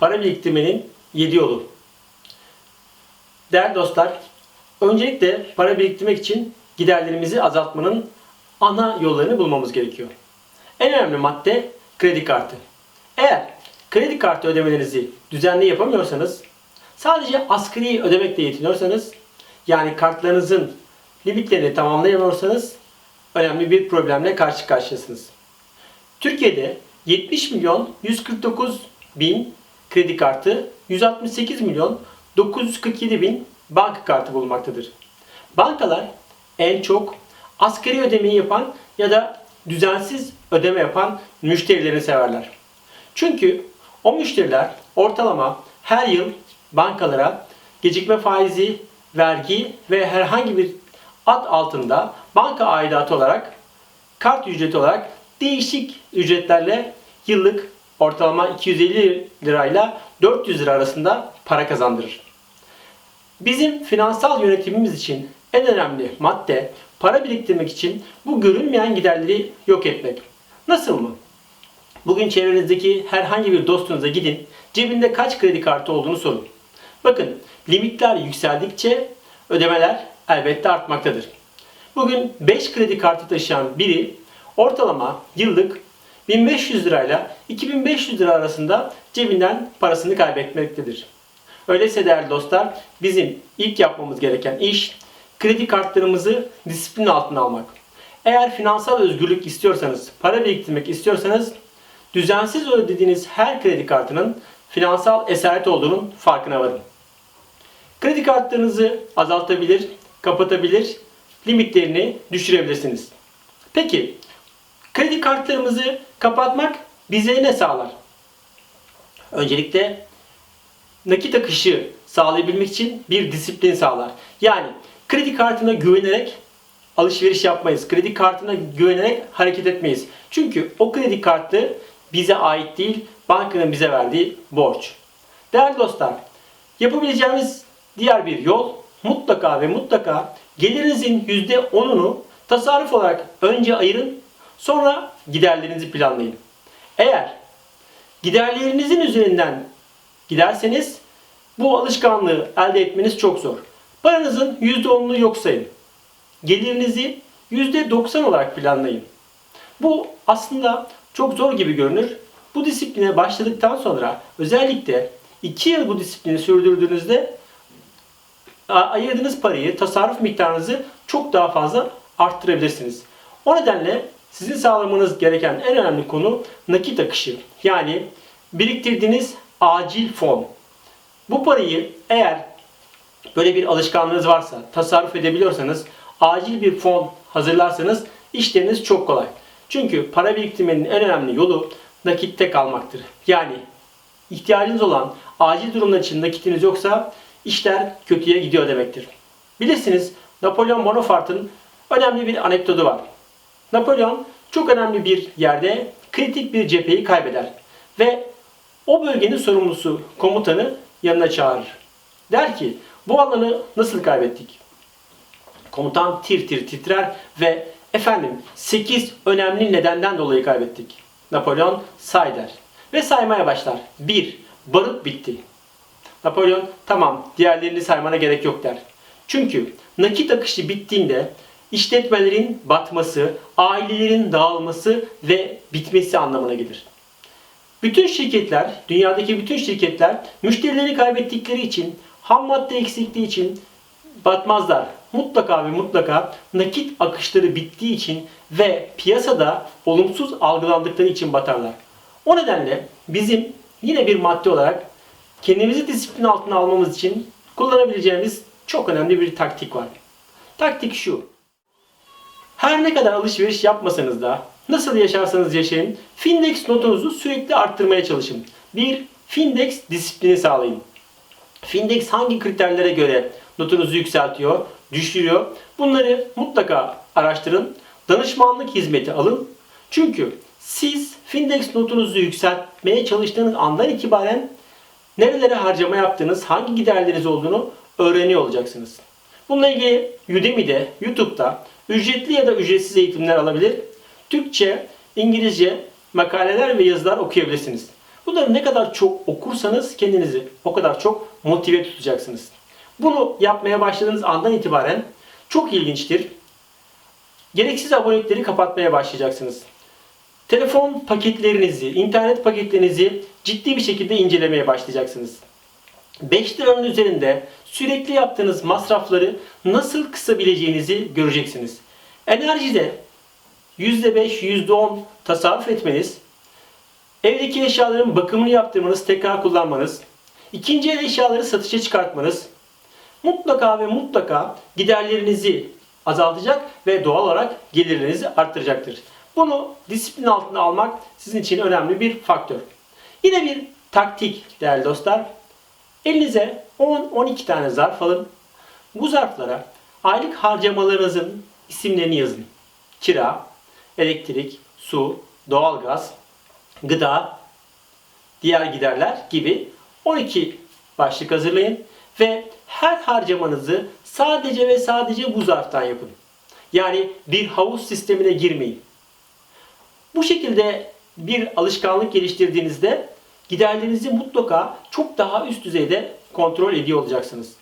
Para biriktirmenin 7 yolu. Değerli dostlar, öncelikle para biriktirmek için giderlerimizi azaltmanın ana yollarını bulmamız gerekiyor. En önemli madde kredi kartı. Eğer kredi kartı ödemelerinizi düzenli yapamıyorsanız, sadece asgari ödemekle yetiniyorsanız, yani kartlarınızın limitlerini tamamlayamıyorsanız önemli bir problemle karşı karşıyasınız. Türkiye'de 70 milyon 149 bin kredi kartı, 168 milyon 947 bin banka kartı bulunmaktadır. Bankalar en çok asgari ödemeyi yapan ya da düzensiz ödeme yapan müşterilerini severler. Çünkü o müşteriler ortalama her yıl bankalara gecikme faizi, vergi ve herhangi bir ad altında banka aidatı olarak kart ücreti olarak değişik ücretlerle yıllık ortalama 250 lirayla 400 lira arasında para kazandırır. Bizim finansal yönetimimiz için en önemli madde para biriktirmek için bu görünmeyen giderleri yok etmek. Nasıl mı? Bugün çevrenizdeki herhangi bir dostunuza gidin, cebinde kaç kredi kartı olduğunu sorun. Bakın, limitler yükseldikçe ödemeler elbette artmaktadır. Bugün 5 kredi kartı taşıyan biri ortalama yıllık 1500 lirayla 2500 lira arasında cebinden parasını kaybetmektedir. Öyleyse değerli dostlar bizim ilk yapmamız gereken iş kredi kartlarımızı disiplin altına almak. Eğer finansal özgürlük istiyorsanız, para biriktirmek istiyorsanız düzensiz ödediğiniz her kredi kartının finansal esaret olduğunun farkına varın. Kredi kartlarınızı azaltabilir, kapatabilir, limitlerini düşürebilirsiniz. Peki kredi kartlarımızı kapatmak bize ne sağlar? Öncelikle nakit akışı sağlayabilmek için bir disiplin sağlar. Yani kredi kartına güvenerek alışveriş yapmayız. Kredi kartına güvenerek hareket etmeyiz. Çünkü o kredi kartı bize ait değil, bankanın bize verdiği borç. Değerli dostlar, yapabileceğimiz diğer bir yol mutlaka ve mutlaka gelirinizin %10'unu tasarruf olarak önce ayırın, sonra giderlerinizi planlayın. Eğer giderlerinizin üzerinden giderseniz bu alışkanlığı elde etmeniz çok zor. Paranızın %10'unu yok sayın. Gelirinizi %90 olarak planlayın. Bu aslında çok zor gibi görünür. Bu disipline başladıktan sonra özellikle 2 yıl bu disiplini sürdürdüğünüzde ayırdığınız parayı, tasarruf miktarınızı çok daha fazla arttırabilirsiniz. O nedenle sizin sağlamanız gereken en önemli konu nakit akışı. Yani biriktirdiğiniz acil fon. Bu parayı eğer böyle bir alışkanlığınız varsa, tasarruf edebiliyorsanız, acil bir fon hazırlarsanız işleriniz çok kolay. Çünkü para biriktirmenin en önemli yolu nakitte kalmaktır. Yani ihtiyacınız olan acil durumlar için nakitiniz yoksa işler kötüye gidiyor demektir. Bilirsiniz Napolyon Bonaparte'ın önemli bir anekdotu var. Napolyon çok önemli bir yerde kritik bir cepheyi kaybeder ve o bölgenin sorumlusu komutanı yanına çağırır. Der ki bu alanı nasıl kaybettik? Komutan tir tir titrer ve efendim 8 önemli nedenden dolayı kaybettik. Napolyon say der ve saymaya başlar. 1. Barut bitti. Napolyon tamam diğerlerini saymana gerek yok der. Çünkü nakit akışı bittiğinde işletmelerin batması, ailelerin dağılması ve bitmesi anlamına gelir. Bütün şirketler, dünyadaki bütün şirketler müşterileri kaybettikleri için, ham madde eksikliği için batmazlar. Mutlaka ve mutlaka nakit akışları bittiği için ve piyasada olumsuz algılandıkları için batarlar. O nedenle bizim yine bir madde olarak kendimizi disiplin altına almamız için kullanabileceğimiz çok önemli bir taktik var. Taktik şu. Her ne kadar alışveriş yapmasanız da nasıl yaşarsanız yaşayın Findex notunuzu sürekli arttırmaya çalışın. Bir Findex disiplini sağlayın. Findex hangi kriterlere göre notunuzu yükseltiyor, düşürüyor? Bunları mutlaka araştırın. Danışmanlık hizmeti alın. Çünkü siz Findex notunuzu yükseltmeye çalıştığınız andan itibaren nerelere harcama yaptığınız, hangi giderleriniz olduğunu öğreniyor olacaksınız. Bununla ilgili Udemy'de, YouTube'da ücretli ya da ücretsiz eğitimler alabilir. Türkçe, İngilizce makaleler ve yazılar okuyabilirsiniz. Bunları ne kadar çok okursanız kendinizi o kadar çok motive tutacaksınız. Bunu yapmaya başladığınız andan itibaren çok ilginçtir. Gereksiz abonelikleri kapatmaya başlayacaksınız. Telefon paketlerinizi, internet paketlerinizi ciddi bir şekilde incelemeye başlayacaksınız. 5 liranın üzerinde sürekli yaptığınız masrafları nasıl kısabileceğinizi göreceksiniz. Enerjide %5, %10 tasarruf etmeniz, evdeki eşyaların bakımını yaptırmanız, tekrar kullanmanız, ikinci el eşyaları satışa çıkartmanız, mutlaka ve mutlaka giderlerinizi azaltacak ve doğal olarak gelirlerinizi arttıracaktır. Bunu disiplin altına almak sizin için önemli bir faktör. Yine bir taktik değerli dostlar. Elinize 10-12 tane zarf alın. Bu zarflara aylık harcamalarınızın isimlerini yazın. Kira, elektrik, su, doğalgaz, gıda, diğer giderler gibi 12 başlık hazırlayın ve her harcamanızı sadece ve sadece bu zarftan yapın. Yani bir havuz sistemine girmeyin. Bu şekilde bir alışkanlık geliştirdiğinizde giderlerinizi mutlaka çok daha üst düzeyde kontrol ediyor olacaksınız.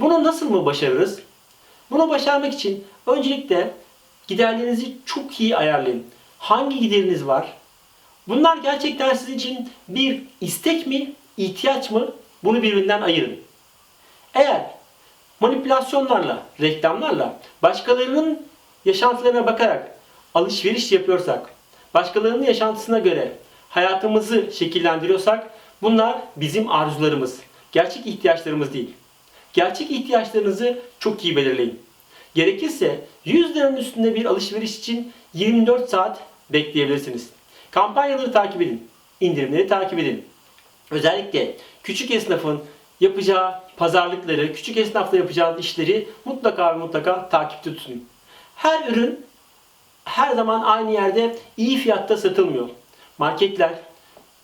Bunu nasıl mı başarırız? Bunu başarmak için öncelikle giderlerinizi çok iyi ayarlayın. Hangi gideriniz var? Bunlar gerçekten sizin için bir istek mi, ihtiyaç mı? Bunu birbirinden ayırın. Eğer manipülasyonlarla, reklamlarla, başkalarının yaşantılarına bakarak alışveriş yapıyorsak, başkalarının yaşantısına göre hayatımızı şekillendiriyorsak bunlar bizim arzularımız. Gerçek ihtiyaçlarımız değil. Gerçek ihtiyaçlarınızı çok iyi belirleyin. Gerekirse 100 liranın üstünde bir alışveriş için 24 saat bekleyebilirsiniz. Kampanyaları takip edin. indirimleri takip edin. Özellikle küçük esnafın yapacağı pazarlıkları, küçük esnafla yapacağı işleri mutlaka ve mutlaka takipte tutun. Her ürün her zaman aynı yerde iyi fiyatta satılmıyor. Marketler,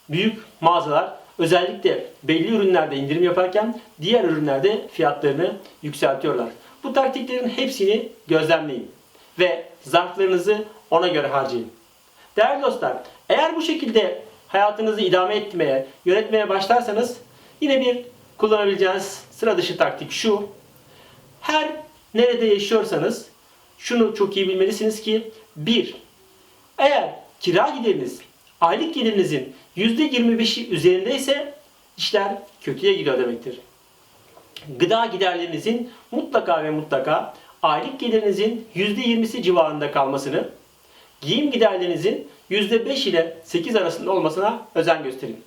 büyük mağazalar özellikle belli ürünlerde indirim yaparken diğer ürünlerde fiyatlarını yükseltiyorlar. Bu taktiklerin hepsini gözlemleyin ve zarflarınızı ona göre harcayın. Değerli dostlar, eğer bu şekilde hayatınızı idame etmeye, yönetmeye başlarsanız yine bir kullanabileceğiniz sıra dışı taktik şu. Her nerede yaşıyorsanız şunu çok iyi bilmelisiniz ki bir, eğer kira gideriniz aylık gelirinizin %25'i üzerindeyse işler kötüye gidiyor demektir. Gıda giderlerinizin mutlaka ve mutlaka aylık gelirinizin %20'si civarında kalmasını, giyim giderlerinizin %5 ile 8 arasında olmasına özen gösterin.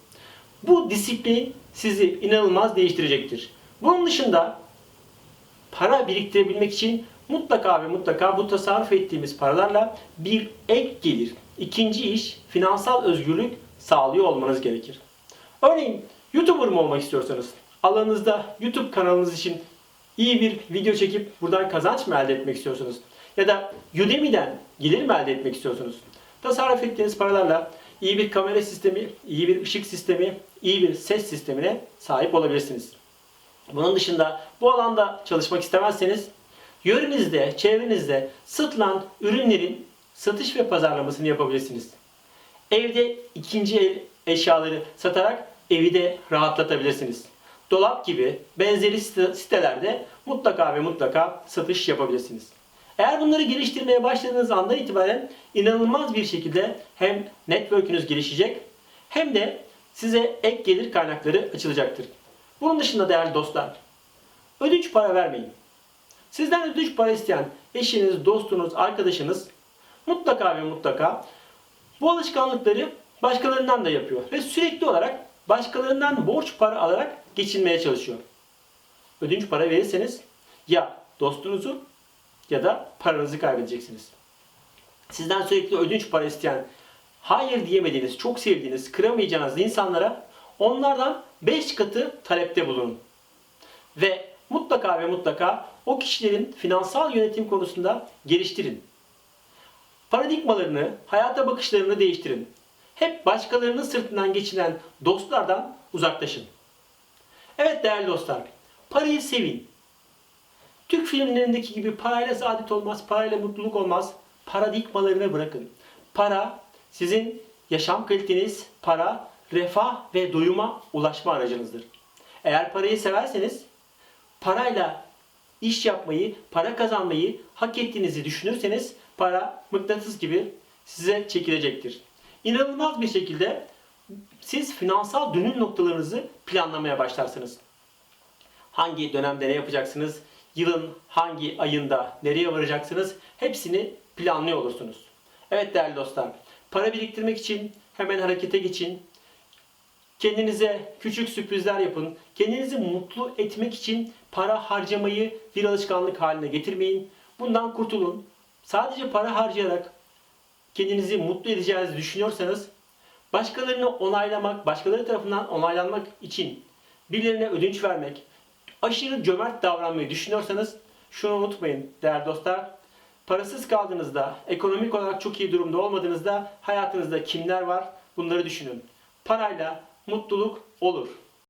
Bu disiplin sizi inanılmaz değiştirecektir. Bunun dışında para biriktirebilmek için mutlaka ve mutlaka bu tasarruf ettiğimiz paralarla bir ek gelir, ikinci iş, finansal özgürlük sağlıyor olmanız gerekir. Örneğin YouTuber mı olmak istiyorsanız, alanınızda YouTube kanalınız için iyi bir video çekip buradan kazanç mı elde etmek istiyorsunuz? Ya da Udemy'den gelir mi elde etmek istiyorsunuz? Tasarruf ettiğiniz paralarla iyi bir kamera sistemi, iyi bir ışık sistemi, iyi bir ses sistemine sahip olabilirsiniz. Bunun dışında bu alanda çalışmak istemezseniz yörenizde, çevrenizde satılan ürünlerin satış ve pazarlamasını yapabilirsiniz. Evde ikinci el eşyaları satarak evi de rahatlatabilirsiniz. Dolap gibi benzeri site- sitelerde mutlaka ve mutlaka satış yapabilirsiniz. Eğer bunları geliştirmeye başladığınız andan itibaren inanılmaz bir şekilde hem network'ünüz gelişecek hem de size ek gelir kaynakları açılacaktır. Bunun dışında değerli dostlar, ödünç para vermeyin. Sizden ödünç para isteyen eşiniz, dostunuz, arkadaşınız mutlaka ve mutlaka bu alışkanlıkları başkalarından da yapıyor ve sürekli olarak başkalarından borç para alarak geçinmeye çalışıyor. Ödünç para verirseniz ya dostunuzu ya da paranızı kaybedeceksiniz. Sizden sürekli ödünç para isteyen, hayır diyemediğiniz, çok sevdiğiniz, kıramayacağınız insanlara onlardan 5 katı talepte bulunun. Ve mutlaka ve mutlaka o kişilerin finansal yönetim konusunda geliştirin. Paradigmalarını, hayata bakışlarını değiştirin. Hep başkalarının sırtından geçilen dostlardan uzaklaşın. Evet değerli dostlar, parayı sevin. Türk filmlerindeki gibi parayla saadet olmaz, parayla mutluluk olmaz. Paradigmalarını bırakın. Para sizin yaşam kaliteniz, para refah ve doyuma ulaşma aracınızdır. Eğer parayı severseniz parayla iş yapmayı, para kazanmayı hak ettiğinizi düşünürseniz para mıknatıs gibi size çekilecektir. İnanılmaz bir şekilde siz finansal dönüm noktalarınızı planlamaya başlarsınız. Hangi dönemde ne yapacaksınız? Yılın hangi ayında nereye varacaksınız? Hepsini planlıyor olursunuz. Evet değerli dostlar, para biriktirmek için hemen harekete geçin. Kendinize küçük sürprizler yapın. Kendinizi mutlu etmek için para harcamayı bir alışkanlık haline getirmeyin. Bundan kurtulun. Sadece para harcayarak kendinizi mutlu edeceğinizi düşünüyorsanız başkalarını onaylamak, başkaları tarafından onaylanmak için birilerine ödünç vermek, aşırı cömert davranmayı düşünüyorsanız şunu unutmayın değerli dostlar. Parasız kaldığınızda, ekonomik olarak çok iyi durumda olmadığınızda hayatınızda kimler var bunları düşünün. Parayla mutluluk olur.